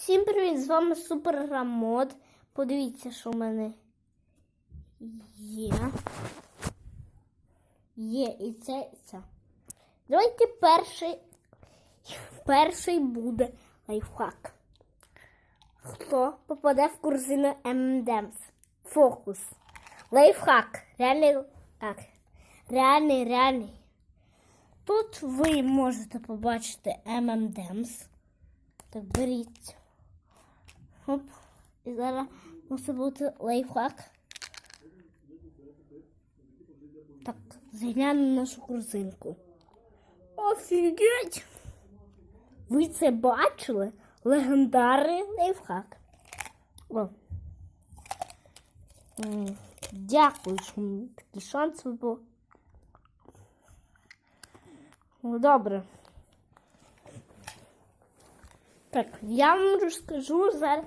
Всім привіт! З вами Суперграмод. Подивіться, що в мене є. Є і це, і це. Давайте перший. Перший буде лайфхак. Хто попаде в корзину M&M's? Фокус. Лайфхак. Реальний так. Реальний, реальний. Тут ви можете побачити M&M's. Так, беріть. Оп. І зараз мусить бути лайфхак. Так, заглянемо на нашу корзинку. Офігеть! Ви це бачили? Легендарний лайфхак. О. Дякую, що мені такий шанс випав. Ну, добре. Так, я вам розкажу зараз